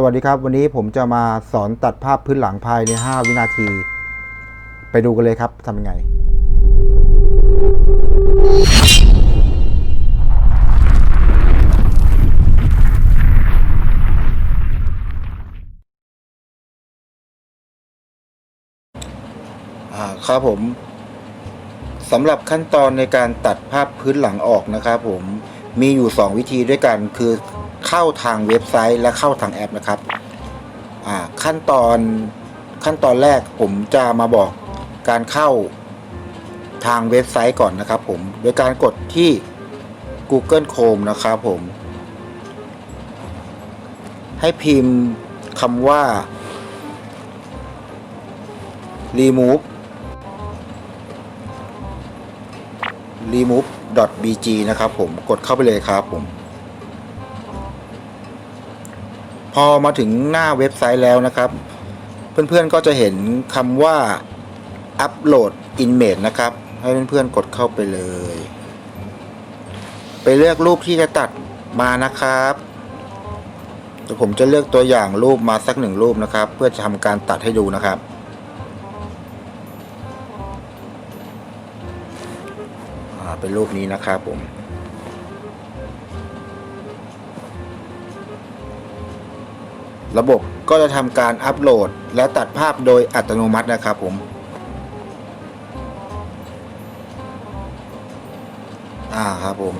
สวัสดีครับ วันนี้ผมจะมาสอนตัดภาพพื้นหลังภายใน 5 วินาที ไปดูกันเลยครับทำยังไง ครับผมสำหรับขั้นตอนในการตัดภาพพื้นหลังออกนะครับผมมีอยู่ 2 วิธีด้วยกันคือ เข้าทางเว็บไซต์และเข้าทางแอปนะครับอ่าขั้นตอนขั้นตอนแรกผมจะมาบอกการเข้าทางเว็บไซต์ก่อนนะครับผมโดยการกดที่ Google Chrome นะครับผม ให้พิมพ์คำว่า remove remove.bg นะครับผมกดเข้าไปเลยครับผม พอมาถึงหน้าเว็บไซต์แล้วนะครับ เพื่อนๆก็จะเห็นคำว่า upload image นะครับ ให้เพื่อนๆกดเข้าไปเลย ไปเลือกรูปที่จะตัดมานะครับเดี๋ยวผมจะเลือกตัวอย่างรูปมาสักหนึ่งรูปนะครับ เพื่อจะทำการตัดให้ดูนะครับเป็นรูปนี้นะครับผม ระบบก็จะทำการอัปโหลด และตัดภาพโดยอัตโนมัตินะครับผมอ่าครับผม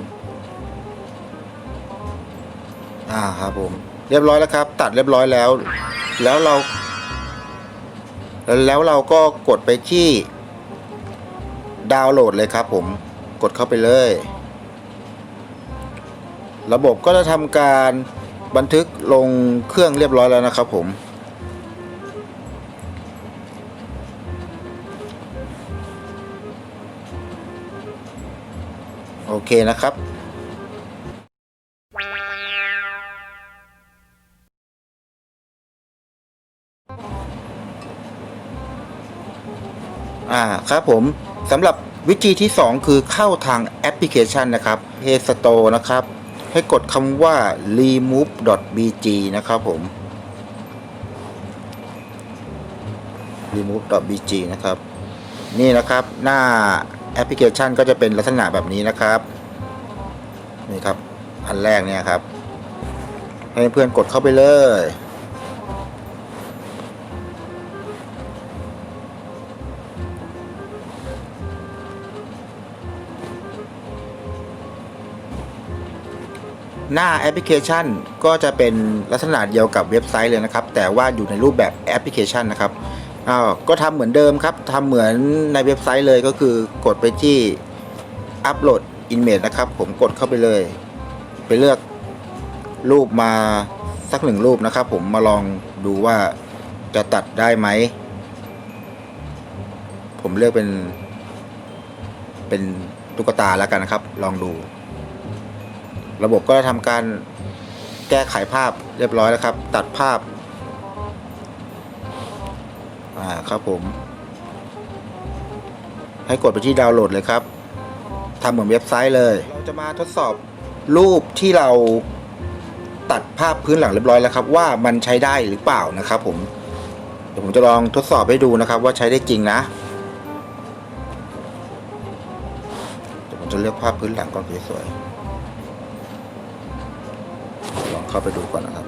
อ่าครับผม เรียบร้อยแล้วครับ ตัดเรียบร้อยแล้ว แล้วเรา แล้วเราก็กดไปที่ดาวน์โหลดเลยครับผมกดเข้าไปเลย ระบบก็จะทำการ บันทึกลงเครื่องเรียบร้อยแล้วนะครับผมโอเคนะครับ อ่าครับผมสำหรับวิธีที่ 2 คือเข้าทางแอปพลิเคชันนะครับ Play Store นะครับ ให้กดคำว่า remove.bg นะครับผม remove.bg นะครับ นี่นะครับหน้าแอปพลิเคชันก็จะเป็นลักษณะแบบนี้นะครับ นี่ครับ อันแรกเนี่ยครับ ให้เพื่อนกดเข้าไปเลย หน้าแอปพลิเคชันก็จะเป็นลักษณะเดียวกับเว็บไซต์เลยนะครับ แต่ว่าอยู่ในรูปแบบแอปพลิเคชันนะครับอ้าวก็ทำเหมือนเดิมครับทำเหมือนในเว็บไซต์เลยก็คือกดไปที่อัปโหลดอินเมจนะครับ ผมกดเข้าไปเลย ไปเลือกรูปมาสักหนึ่งรูปนะครับ ผมมาลองดูว่าจะตัดได้ไหม ผมเลือกเป็น เป็นตุ๊กตาแล้วกันนะครับ ลองดู ระบบก็จะทำการแก้ไขภาพเรียบร้อยแล้วครับ ตัดภาพอ่าครับผม ให้กดไปที่ดาวน์โหลดเลยครับทำเหมือนเว็บไซต์เลยเราจะมาทดสอบรูปที่เราตัดภาพพื้นหลังเรียบร้อยแล้วครับ ว่ามันใช้ได้หรือเปล่านะครับผมเดี๋ยวผมจะลองทดสอบให้ดูนะครับ ว่าใช้ได้จริงนะเดี๋ยวผมจะเลือกภาพพื้นหลังก่อนสวยๆ เข้าไปดูก่อนนะครับ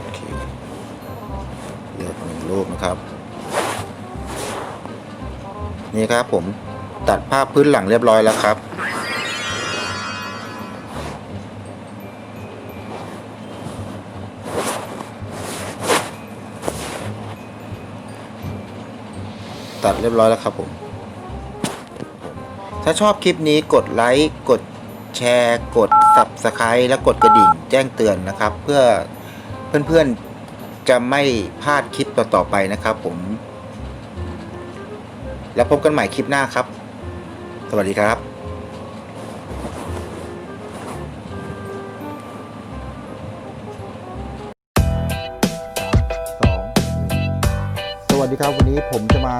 โอเคเลือกหนึ่งรูปนะครับ นี่ครับผมตัดภาพพื้นหลังเรียบร้อยแล้วครับตัดเรียบร้อยแล้วครับผม ถ้าชอบคลิปนี้กดไลค์ กดแชร์ กด Subscribe และกดกระดิ่งแจ้งเตือนนะครับ เพื่อเพื่อนๆจะไม่พลาดคลิปต่อๆไปนะครับผม แล้วพบกันใหม่คลิปหน้าครับ สวัสดีครับสวัสดีครับวันนี้ผมจะมา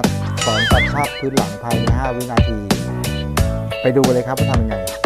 สอนตัดภาพพื้นหลังภายใน 5 วินาที ไปดูเลยครับว่าทำยังไง